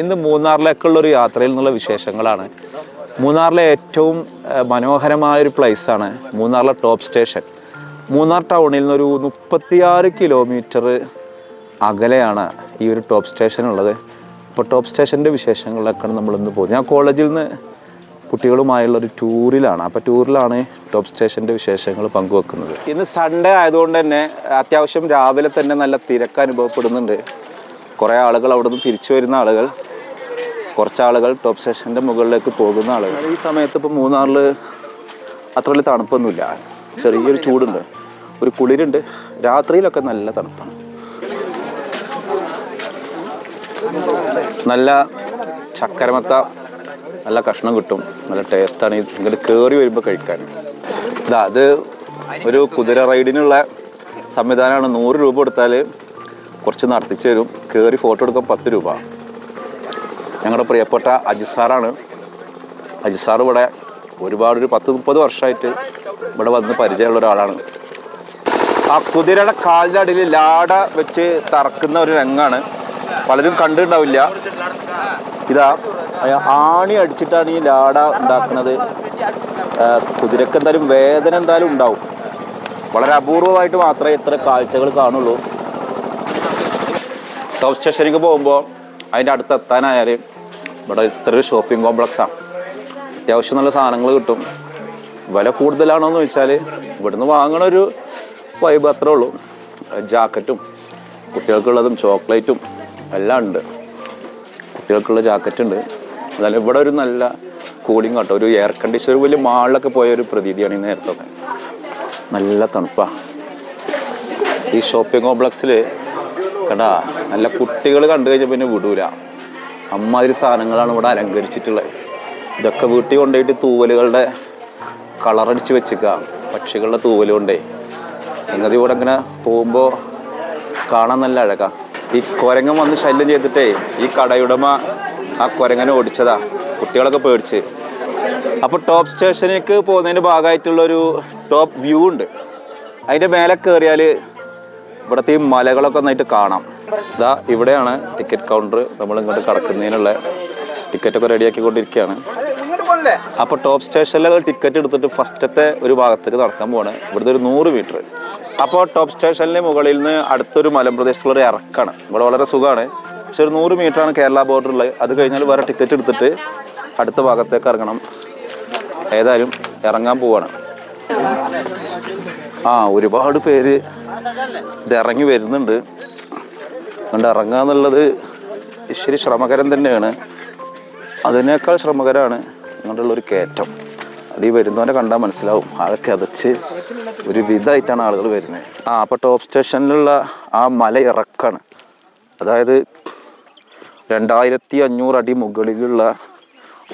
ഇന്ന് മൂന്നാറിലേക്കുള്ള ഒരു യാത്രയിൽ നിന്നുള്ള വിശേഷങ്ങളാണ്. മൂന്നാറിലെ ഏറ്റവും മനോഹരമായ ഒരു പ്ലേസാണ് മൂന്നാറിലെ ടോപ്പ് സ്റ്റേഷൻ മൂന്നാർ ടൗണിൽ നിന്നൊരു മുപ്പത്തിയാറ് കിലോമീറ്റർ അകലെയാണ് ഈ ഒരു ടോപ്പ് സ്റ്റേഷൻ ഉള്ളത്. അപ്പോൾ ടോപ്പ് സ്റ്റേഷന്റെ വിശേഷങ്ങളിലൊക്കെയാണ് നമ്മളിന്ന് പോകുന്നത്. ഞാൻ കോളേജിൽ നിന്ന് കുട്ടികളുമായുള്ള ഒരു ടൂറിലാണ് അപ്പോൾ ടൂറിലാണ് ടോപ്പ് സ്റ്റേഷന്റെ വിശേഷങ്ങൾ പങ്കുവെക്കുന്നത്. ഇന്ന് സൺഡേ ആയതുകൊണ്ട് തന്നെ അത്യാവശ്യം രാവിലെ തന്നെ നല്ല തിരക്ക് അനുഭവപ്പെടുന്നുണ്ട്. കുറേ ആളുകൾ അവിടെ നിന്ന് തിരിച്ചു വരുന്ന ആളുകൾ കുറച്ച് ആളുകൾ ടോപ്പ് സ്റ്റേഷന്റെ മുകളിലേക്ക് പോകുന്ന ആളുകൾ. ഈ സമയത്ത് ഇപ്പോൾ മൂന്നാറിൽ അത്ര വലിയ തണുപ്പൊന്നുമില്ല. ചെറിയൊരു ചൂടുണ്ട്. ഒരു കുളിരുണ്ട്. രാത്രിയിലൊക്കെ നല്ല തണുപ്പാണ്. നല്ല ചക്കരമത്ത നല്ല കഷ്ണം കിട്ടും. നല്ല ടേസ്റ്റാണ് ഇങ്ങോട്ട് കയറി വരുമ്പോൾ കഴിക്കാൻ. ഇതാ അത് ഒരു കുതിര റൈഡിനുള്ള സംവിധാനമാണ്. നൂറ് രൂപ കൊടുത്താൽ കുറച്ച് നടത്തിച്ച് തരും. കയറി ഫോട്ടോ എടുക്കാൻ പത്ത് രൂപ. ഞങ്ങളുടെ പ്രിയപ്പെട്ട അജിസാറാണ് അജിസാർ ഇവിടെ ഒരുപാട് ഒരു പത്ത് മുപ്പത് വർഷമായിട്ട് ഇവിടെ വന്ന് പരിചയമുള്ള ഒരാളാണ്. ആ കുതിരയുടെ കാലിന്റെ അടിയിൽ ലാട വെച്ച് തറക്കുന്ന ഒരു രംഗമാണ് പലരും കണ്ടിട്ടുണ്ടാവില്ല. ഇതാ ആണി അടിച്ചിട്ടാണ് ഈ ലാട ഉണ്ടാക്കുന്നത്. കുതിരക്ക് എന്തായാലും വേദന എന്തായാലും ഉണ്ടാവും. വളരെ അപൂർവമായിട്ട് മാത്രമേ ഇത്ര കാഴ്ചകൾ കാണുള്ളൂ. ടോപ്പ് സ്റ്റേഷനിലേക്ക് പോകുമ്പോൾ അതിന്റെ അടുത്ത് എത്താനായാൽ ഇവിടെ ഇത്ര ഒരു ഷോപ്പിംഗ് കോംപ്ലക്സാണ് അത്യാവശ്യം നല്ല സാധനങ്ങൾ കിട്ടും. വില കൂടുതലാണോ എന്ന് ചോദിച്ചാൽ ഇവിടുന്ന് വാങ്ങണ ഒരു വൈബ് അത്രേ ഉള്ളൂ. ജാക്കറ്റും കുട്ടികൾക്കുള്ളതും ചോക്ലേറ്റും എല്ലാം ഉണ്ട്. കുട്ടികൾക്കുള്ള ജാക്കറ്റ് ഉണ്ട്. എന്നാലും ഇവിടെ ഒരു നല്ല കൂളിംഗ് കേട്ടോ. ഒരു എയർ കണ്ടീഷണർ വലിയ മാളിലൊക്കെ പോയ ഒരു പ്രതീതിയാണ് ഈ നേരത്തൊക്കെ. നല്ല തണുപ്പാണ് ഈ ഷോപ്പിംഗ് കോംപ്ലക്സിൽ കണ്ടാ നല്ല കുട്ടികൾ കണ്ടു കഴിഞ്ഞാൽ പിന്നെ വിടൂല. അമ്മാതിരി സാധനങ്ങളാണ് ഇവിടെ അലങ്കരിച്ചിട്ടുള്ളത്. ഇതൊക്കെ വീട്ടിൽ കൊണ്ടുപോയിട്ട് തൂവലുകളുടെ കളറടിച്ച് വെച്ചിക്കുക പക്ഷികളുടെ തൂവൽ കൊണ്ടേ. സംഗതി ഇവിടെ ഇങ്ങനെ പോകുമ്പോൾ കാണാൻ നല്ല അഴകാ. ഈ കുരങ്ങൻ വന്ന് ശല്യം ചെയ്തിട്ടേ ഈ കടയുടമ ആ കുരങ്ങനെ ഓടിച്ചതാ. കുട്ടികളൊക്കെ പേടിച്ച്. അപ്പോൾ ടോപ്പ് സ്റ്റേഷനിലേക്ക് പോകുന്നതിന്റെ ഭാഗമായിട്ടുള്ളൊരു ടോപ്പ് വ്യൂ ഉണ്ട്. അതിന്റെ മേലെ കയറിയാൽ ഇവിടുത്തെ ഈ മലകളൊക്കെ നന്നായിട്ട് കാണാം. ഇതാ ഇവിടെയാണ് ടിക്കറ്റ് കൗണ്ടർ നമ്മൾ ഇങ്ങോട്ട് കടക്കുന്നതിനുള്ള ടിക്കറ്റൊക്കെ റെഡിയാക്കിക്കൊണ്ടിരിക്കുകയാണ്. അപ്പോൾ ടോപ്പ് സ്റ്റേഷനിലെ ടിക്കറ്റ് എടുത്തിട്ട് ഫസ്റ്റത്തെ ഒരു ഭാഗത്തേക്ക് നടക്കാൻ പോവാണ്. ഇവിടുത്തെ ഒരു നൂറ് മീറ്റർ അപ്പോൾ ടോപ്പ് സ്റ്റേഷനിലെ മുകളിൽ നിന്ന് അടുത്തൊരു മലമ്പ്രദേശത്തുള്ള ഒരു ഇറക്കാണ്. ഇവിടെ വളരെ സുഖമാണ് പക്ഷെ ഒരു നൂറ് ആണ് കേരള ബോർഡറുള്ളത് അത് കഴിഞ്ഞാൽ വേറെ ടിക്കറ്റ് എടുത്തിട്ട് അടുത്ത ഭാഗത്തേക്ക് ഇറങ്ങണം. ഏതായാലും ഇറങ്ങാൻ പോവാണ്. ആ ഒരുപാട് പേര് ഇത് ഇറങ്ങി വരുന്നുണ്ട്. അതുകൊണ്ട് ഇറങ്ങുക എന്നുള്ളത് ഇച്ചിരി ശ്രമകരം തന്നെയാണ്. അതിനേക്കാൾ ശ്രമകരമാണ് ഇങ്ങോട്ടുള്ളൊരു കയറ്റം. അത് ഈ വരുന്നവനെ കണ്ടാൽ മനസ്സിലാവും. ആളെ കതച്ച് ഒരു വിധമായിട്ടാണ് ആളുകൾ വരുന്നത്. ആ അപ്പോൾ ടോപ്പ് സ്റ്റേഷനിലുള്ള ആ മല ഇറക്കാണ്. അതായത് രണ്ടായിരത്തി അഞ്ഞൂറ് അടി മുകളിലുള്ള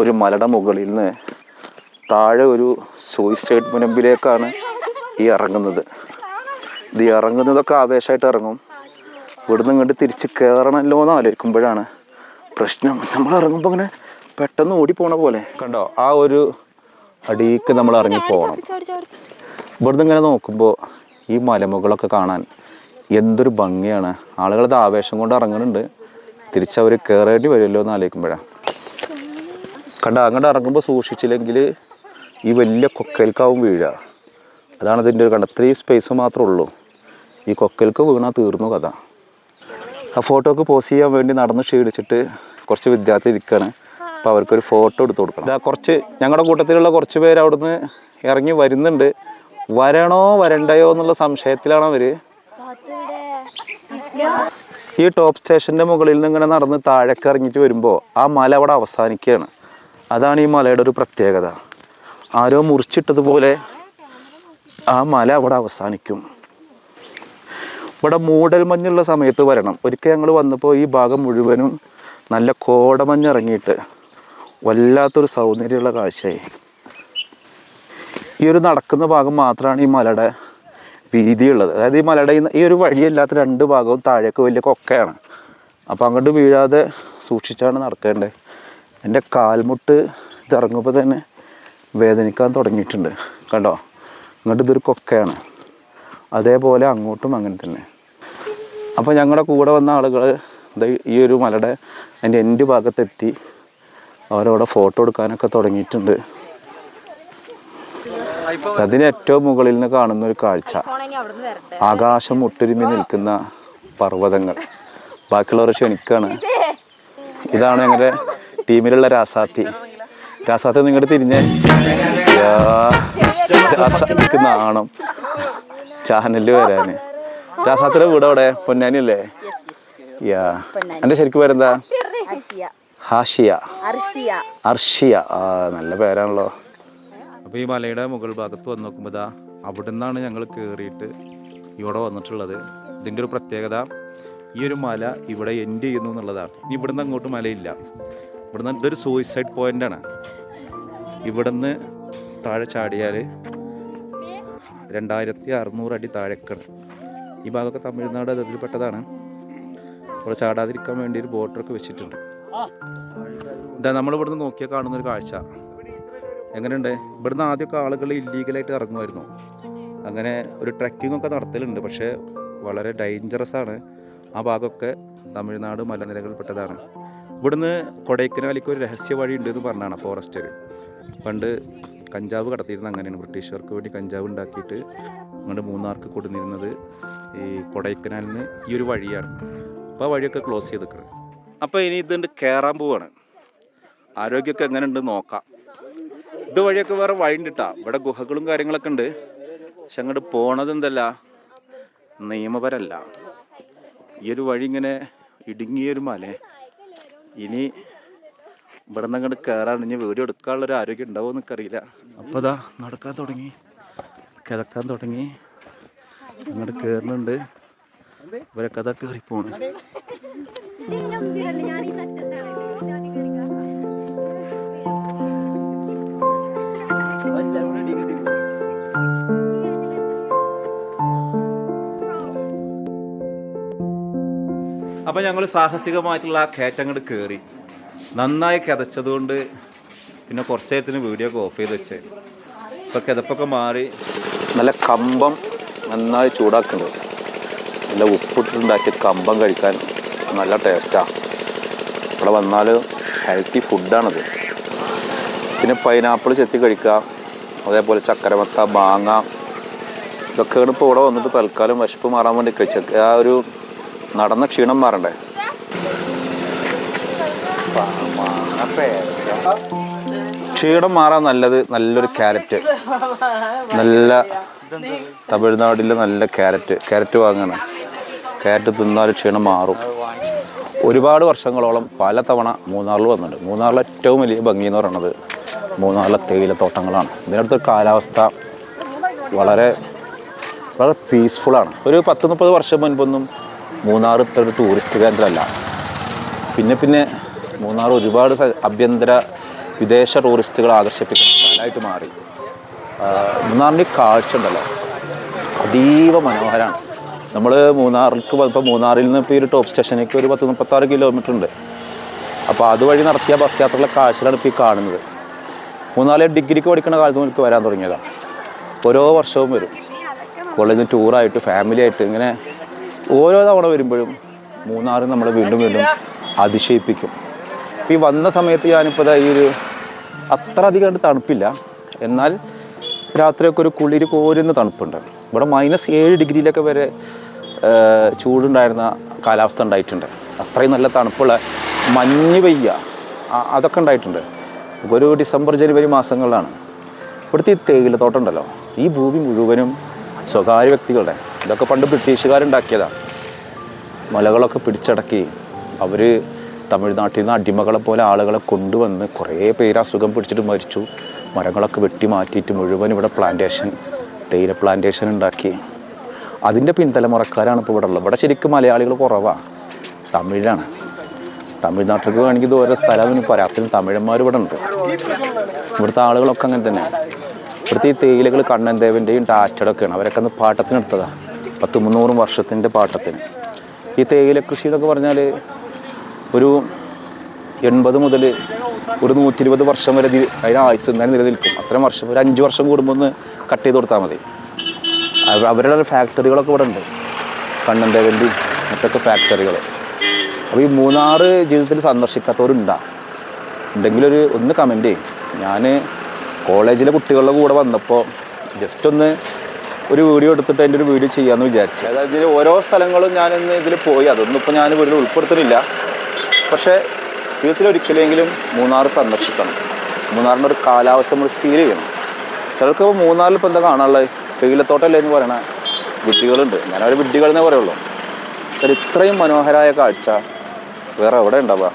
ഒരു മലയുടെ മുകളിൽ നിന്ന് താഴെ ഒരു സൂയിസൈഡ് മുനമ്പിലേക്കാണ് ഈ ഇറങ്ങുന്നത്. ഇത് ഇറങ്ങുന്നതൊക്കെ ആവേശമായിട്ട് ഇറങ്ങും. ഇവിടുന്ന് ഇങ്ങോട്ട് തിരിച്ച് കയറണമല്ലോ എന്ന് ആലോചിക്കുമ്പോഴാണ് പ്രശ്നം. നമ്മൾ ഇറങ്ങുമ്പോൾ ഇങ്ങനെ പെട്ടെന്ന് ഓടിപ്പോണ പോലെ. കണ്ടോ? ആ ഒരു അടിക്ക് നമ്മൾ ഇറങ്ങി പോകണം ഇവിടുന്ന് ഇങ്ങനെ നോക്കുമ്പോൾ ഈ മലമുകളൊക്കെ കാണാൻ എന്തൊരു ഭംഗിയാണ്. ആളുകളത് ആവേശം കൊണ്ട് ഇറങ്ങുന്നുണ്ട്. തിരിച്ചവർ കയറേണ്ടി വരുമല്ലോ എന്ന് ആലോചിക്കുമ്പോഴാണ് കണ്ട? അങ്ങോട്ട് ഇറങ്ങുമ്പോൾ സൂക്ഷിച്ചില്ലെങ്കിൽ ഈ വലിയ കൊക്കയിൽക്കാവും വീഴുക അതാണ് ഇതിന്റെ ഒരു കണ്ട? ഇത്രയും സ്പേസ് മാത്രമേ ഉള്ളൂ. ഈ കൊക്കൽക്ക് വീണാൽ തീർന്നു കഥ. ആ ഫോട്ടോക്ക് പോസ് ചെയ്യാൻ വേണ്ടി നടന്ന് ക്ഷീണിച്ചിട്ട് കുറച്ച് വിദ്യാർത്ഥി ഇരിക്കുകയാണ് അപ്പോൾ അവർക്കൊരു ഫോട്ടോ എടുത്ത് കൊടുക്കണം. ഇതാ കുറച്ച് ഞങ്ങളുടെ കൂട്ടത്തിലുള്ള കുറച്ച് പേര് അവിടുന്ന് ഇറങ്ങി വരുന്നുണ്ട്. വരണോ വരണ്ടയോ എന്നുള്ള സംശയത്തിലാണ് അവർ ഈ ടോപ്പ് സ്റ്റേഷന്റെ മുകളിൽ നിന്ന് ഇങ്ങനെ നടന്ന് താഴേക്ക് ഇറങ്ങിയിട്ട് വരുമ്പോൾ ആ മല അവിടെ അവസാനിക്കുകയാണ്. അതാണ് ഈ മലയുടെ ഒരു പ്രത്യേകത. ആരോ മുറിച്ചിട്ടതുപോലെ ആ മല അവിടെ അവസാനിക്കും. ഇവിടെ മൂടൽമഞ്ഞുള്ള സമയത്ത് വരണം. ഒരിക്കൽ ഞങ്ങൾ വന്നപ്പോൾ ഈ ഭാഗം മുഴുവനും നല്ല കോടമഞ്ഞ് ഇറങ്ങിയിട്ട് വല്ലാത്തൊരു സൗന്ദര്യമുള്ള കാഴ്ചയായി. ഈ ഒരു നടക്കുന്ന ഭാഗം മാത്രമാണ് ഈ മലയുടെ വീതിയുള്ളത്. അതായത് ഈ മലയുടെ ഈ- ഒരു വഴിയല്ലാത്ത രണ്ട് ഭാഗവും താഴേക്ക് വലിയ കൊക്കയാണ്. അപ്പോൾ അങ്ങോട്ട് വീഴാതെ സൂക്ഷിച്ചാണ് നടക്കേണ്ടത്. എന്റെ കാൽമുട്ട് ഇത് ഇറങ്ങുമ്പോൾ തന്നെ വേദനിക്കാൻ തുടങ്ങിയിട്ടുണ്ട്. കണ്ടോ? അങ്ങോട്ട് ഇതൊരു കൊക്കയാണ്. അതേപോലെ അങ്ങോട്ടും അങ്ങനെ തന്നെ. അപ്പോൾ ഞങ്ങളുടെ കൂടെ വന്ന ആളുകൾ ഈ ഒരു മലയുടെ അതിന്റെ എന്റെ ഭാഗത്തെത്തി. അവരവിടെ ഫോട്ടോ എടുക്കാനൊക്കെ തുടങ്ങിയിട്ടുണ്ട്. അതിന് ഏറ്റവും മുകളിൽ നിന്ന് കാണുന്ന ഒരു കാഴ്ച. ആകാശം ഒട്ടൊരുമി നിൽക്കുന്ന പർവതങ്ങൾ. ബാക്കിയുള്ളവരെ ക്ഷണിക്കാണ്. ഇതാണ് ഞങ്ങളുടെ ടീമിലുള്ള രാസാത്തി. രാസാത്തി നിങ്ങളുടെ തിരിഞ്ഞ്. രാസാത്തിക്ക് നാണം. ചാനലിൽ വരാന്. രാസാത്ര വീട് അവിടെ? പൊന്നാനി അല്ലേ യാ. എന്റെ ശരിക്കും പേരെന്താ? ഹാഷിയ. അർഷിയ. അർഷിയ. ആ നല്ല പേരാണല്ലോ. അപ്പോൾ ഈ മലയുടെ മുകൾ ഭാഗത്ത് വന്ന് നോക്കുമ്പോൾ ഇതാ അവിടെ നിന്നാണ് ഞങ്ങൾ കയറിയിട്ട് ഇവിടെ വന്നിട്ടുള്ളത്. ഇതിന്റെ ഒരു പ്രത്യേകത ഈ ഒരു മല ഇവിടെ എൻഡ് ചെയ്യുന്നു എന്നുള്ളതാണ്. ഇനി ഇവിടുന്ന് അങ്ങോട്ട് മലയില്ല. ഇവിടുന്ന് ഇതൊരു സൂയിസൈഡ് പോയിന്റാണ് ഇവിടുന്ന് താഴെ ചാടിയാൽ രണ്ടായിരത്തി അറുന്നൂറ് അടി താഴേക്കാണ്. ഈ ഭാഗമൊക്കെ തമിഴ്നാട് അതിൽപ്പെട്ടതാണ് അവിടെ ചാടാതിരിക്കാൻ വേണ്ടി ഒരു ബോട്ടറൊക്കെ വെച്ചിട്ടുണ്ട്. ഇതാ നമ്മളിവിടുന്ന് നോക്കിയാൽ കാണുന്ന ഒരു കാഴ്ച. എങ്ങനെയുണ്ട്? ഇവിടുന്ന് ആദ്യമൊക്കെ ആളുകൾ ഇല്ലീഗലായിട്ട് ഇറങ്ങുമായിരുന്നു. അങ്ങനെ ഒരു ട്രക്കിംഗ് ഒക്കെ നടത്തലുണ്ട്. പക്ഷേ വളരെ ഡേഞ്ചറസ് ആണ്. ആ ഭാഗമൊക്കെ തമിഴ്നാട് മലനിരകളിൽപ്പെട്ടതാണ്. ഇവിടുന്ന് കൊടൈക്കനാലിക്ക് ഒരു രഹസ്യ വഴി ഉണ്ട് എന്ന് പറഞ്ഞാണ് ഫോറസ്റ്റർ പണ്ട് കഞ്ചാവ് കടത്തിയിരുന്ന അങ്ങനെയാണ്. ബ്രിട്ടീഷുകാർക്ക് വേണ്ടി കഞ്ചാവ് ഉണ്ടാക്കിയിട്ട് അങ്ങോട്ട് മൂന്നാർക്ക് കൊടുന്നിരുന്നത് ഈ കൊടൈക്കനാലിൽ നിന്ന് ഈ ഒരു വഴിയാണ്. അപ്പോൾ ആ വഴിയൊക്കെ ക്ലോസ് ചെയ്തിരിക്കുന്നത് അപ്പോൾ ഇനി ഇതുണ്ട് കയറാൻ പോവാണ്. ആരോഗ്യമൊക്കെ എങ്ങനെ ഉണ്ട് നോക്കാം. ഇത് വഴിയൊക്കെ വേറെ വഴിണ്ട് ട്ടാ. ഇവിടെ ഗുഹകളും കാര്യങ്ങളൊക്കെ ഉണ്ട്. പക്ഷെ അങ്ങോട്ട് പോണത് എന്തല്ല? നിയമപരല്ല. ഈ ഒരു വഴി ഇങ്ങനെ ഇടുങ്ങിയൊരു മല. ഇനി ഇവിടെ നിന്ന് അങ്ങോട്ട് കയറാണ് ഇനി വീഡിയോ എടുക്കാനുള്ള ഒരു ആരോഗ്യം ഉണ്ടാവുമോ എന്നൊക്കറിയില്ല. അപ്പോൾ ഇതാ നടക്കാൻ തുടങ്ങി. കിതക്കാൻ തുടങ്ങി. അങ്ങോട്ട് കയറുന്നുണ്ട് ഇവരൊക്കെ അതാ കയറി പോണ് അപ്പം ഞങ്ങൾ സാഹസികമായിട്ടുള്ള ആ കയറ്റങ്ങോട്ട് കയറി നന്നായി കിതച്ചതുകൊണ്ട് പിന്നെ കുറച്ച് നേരത്തിന് വീഡിയോ ഒക്കെ ഓഫ് ചെയ്ത് വെച്ചേ. ഇപ്പോൾ കിതപ്പൊക്കെ മാറി. നല്ല കമ്പം നന്നായി ചൂടാക്കുന്നുണ്ട് നല്ല ഉപ്പിട്ടുണ്ടാക്കിയ കമ്പം കഴിക്കാൻ നല്ല ടേസ്റ്റാണ് ഇവിടെ വന്നാൽ ഹെൽത്തി ഫുഡാണത് പിന്നെ പൈനാപ്പിൾ ചെത്തി കഴിക്കുക. അതേപോലെ ചക്കരമത്ത മാങ്ങ ഇതൊക്കെയാണ് ഇപ്പോൾ ഇവിടെ വന്നിട്ട് തൽക്കാലം വിശപ്പ് മാറാൻ വേണ്ടി കഴിച്ചത്. ആ ഒരു നടന്ന ക്ഷീണം മാറണ്ടേ? ക്ഷീണം മാറാൻ നല്ലത് നല്ലൊരു ക്യാരറ്റ്. നല്ല തമിഴ്നാട്ടിലെ നല്ല ക്യാരറ്റ്. ക്യാരറ്റ് വാങ്ങണം ക്യാരറ്റ് തിന്നാൽ ക്ഷീണം മാറും. ഒരുപാട് വർഷങ്ങളോളം പല തവണ മൂന്നാറിൽ വന്നിട്ടുണ്ട്. മൂന്നാറിലെ ഏറ്റവും വലിയ ഭംഗി എന്ന് പറയുന്നത് മൂന്നാറിലെ തേയിലത്തോട്ടങ്ങളാണ് ഇതിനടുത്ത് കാലാവസ്ഥ വളരെ വളരെ പീസ്ഫുള്ളാണ് ഒരു പത്ത് മുപ്പത് വർഷം മുൻപൊന്നും മൂന്നാർ ഇത്ര ടൂറിസ്റ്റ് കേന്ദ്രമല്ല പിന്നെ പിന്നെ മൂന്നാർ ഒരുപാട് അഭ്യന്തര വിദേശ ടൂറിസ്റ്റുകളെ ആകർഷിപ്പിക്കുന്ന സ്ഥലമായിട്ട് മാറി. മൂന്നാറിന്റെ കാഴ്ച ഉണ്ടല്ലോ. അതീവ മനോഹരമാണ് നമ്മൾ മൂന്നാറിലേക്ക് ഇപ്പോൾ മൂന്നാറിൽ നിന്ന് ഇപ്പോൾ ഈ ഒരു ടോപ്പ് സ്റ്റേഷനിലേക്ക് ഒരു പത്ത് മുപ്പത്താറ് കിലോമീറ്റർ ഉണ്ട്. അപ്പോൾ അതുവഴി നടത്തിയ ബസ് യാത്രകളെ കാഴ്ചകളാണ് ഇപ്പോൾ ഈ കാണുന്നത്. മൂന്നാൽ ഡിഗ്രിക്ക് പഠിക്കുന്ന കാലത്ത് മുതൽക്ക് വരാൻ തുടങ്ങിയതാണ് ഓരോ വർഷവും വരും. കോളേജിൽ ടൂറായിട്ട് ഫാമിലി ആയിട്ട് ഇങ്ങനെ ഓരോ തവണ വരുമ്പോഴും മൂന്നാറ് നമ്മളെ വീണ്ടും വീണ്ടും അതിശയിപ്പിക്കും. ഇപ്പോൾ ഈ വന്ന സമയത്ത് ഞാനിപ്പോൾ ഈ ഒരു അത്ര അധികം തണുപ്പില്ല. എന്നാൽ രാത്രിയൊക്കെ ഒരു കുളിര് കോരുന്ന തണുപ്പുണ്ട്. ഇവിടെ മൈനസ് ഏഴ് ഡിഗ്രിയിലൊക്കെ വരെ ചൂടുണ്ടായിരുന്ന കാലാവസ്ഥ ഉണ്ടായിട്ടുണ്ട്. അത്രയും നല്ല തണുപ്പുള്ള മഞ്ഞ് പെയ്യ അതൊക്കെ ഉണ്ടായിട്ടുണ്ട്. ഒരു ഡിസംബർ ജനുവരി മാസങ്ങളിലാണ്. ഇവിടുത്തെ ഈ തേയിലത്തോട്ടം ഉണ്ടല്ലോ ഈ ഭൂമി മുഴുവനും സ്വകാര്യ വ്യക്തികളുടെ ഇതൊക്കെ പണ്ട് ബ്രിട്ടീഷുകാരുണ്ടാക്കിയതാണ് മലകളൊക്കെ പിടിച്ചടക്കി അവർ തമിഴ്നാട്ടിൽ നിന്ന് അടിമകളെ പോലെ ആളുകളെ കൊണ്ടുവന്ന് കുറേ പേര് അസുഖം പിടിച്ചിട്ട് മരിച്ചു. മരങ്ങളൊക്കെ വെട്ടി മാറ്റിയിട്ട് മുഴുവൻ ഇവിടെ പ്ലാന്റേഷൻ തേയില പ്ലാന്റേഷൻ ഉണ്ടാക്കി. അതിന്റെ പിൻതലമുറക്കാരാണ് ഇപ്പോൾ ഇവിടെ ഉള്ളത്. ഇവിടെ ശരിക്കും മലയാളികൾ കുറവാണ് തമിഴാണ്. തമിഴ്നാട്ടിലേക്ക് വേണമെങ്കിൽ ഇത് ഓരോ സ്ഥലം പരാത്തിന് തമിഴന്മാർ ഇവിടെ ഉണ്ട്. ഇവിടുത്തെ ആളുകളൊക്കെ അങ്ങനെ തന്നെ. ഇവിടുത്തെ ഈ തേയിലകൾ കണ്ണൻ ദേവന്റെയും ടാറ്റടൊക്കെയാണ്. അവരൊക്കെ അന്ന് പാട്ടത്തിനെടുത്തതാണ് പത്ത് മുന്നൂറും വർഷത്തിന്റെ പാട്ടത്തിന്. ഈ തേയില കൃഷി എന്നൊക്കെ പറഞ്ഞാൽ ഒരു എൺപത് മുതൽ ഒരു നൂറ്റി ഇരുപത് വർഷം വരെ അതിന് ആയുസ് എന്തായാലും നിലനിൽക്കും. അത്രയും വർഷം ഒരു അഞ്ച് വർഷം കൂടുമ്പോൾ ഒന്ന് കട്ട് ചെയ്ത് കൊടുത്താൽ മതി. അവരുടെ ഫാക്ടറികളൊക്കെ ഇവിടെ ഉണ്ട് കണ്ണന്തേവന്റെ മറ്റൊക്കെ ഫാക്ടറികൾ അപ്പോൾ ഈ മൂന്നാറ് ജീവിതത്തിൽ സന്ദർശിക്കാത്തവരുണ്ടാ. ഉണ്ടെങ്കിലൊരു ഒന്ന് കമന്റ് ചെയ്യും. ഞാൻ കോളേജിലെ കുട്ടികളുടെ കൂടെ വന്നപ്പോൾ ജസ്റ്റ് ഒന്ന് ഒരു വീഡിയോ എടുത്തിട്ട് അതിന്റെ ഒരു വീഡിയോ ചെയ്യാമെന്ന് വിചാരിച്ചു. അതായത് ഇതിൽ ഓരോ സ്ഥലങ്ങളും ഞാനിന്ന് ഇതിൽ പോയി. അതൊന്നും ഇപ്പോൾ ഞാൻ വീട്ടിൽ ഉൾപ്പെടുത്തുന്നില്ല. പക്ഷേ ജീവിതത്തിൽ ഒരിക്കലെങ്കിലും മൂന്നാർ സന്ദർശിക്കണം. മൂന്നാറിന്റെ ഒരു കാലാവസ്ഥ നമ്മൾ ഫീൽ ചെയ്യണം. ചിലർക്ക് ഇപ്പോൾ മൂന്നാറിൽ ഇപ്പോൾ എന്താ കാണാനുള്ളത്? തേയിലത്തോട്ടമല്ലേ എന്ന് പറയണ വിഡ്ഢികളുണ്ട്. ഞാനവർ വിഡ്ഢികൾ എന്നേ പറയുള്ളൂ. ഇത്രയും മനോഹരമായ കാഴ്ച വേറെ എവിടെ ഉണ്ടാവുക?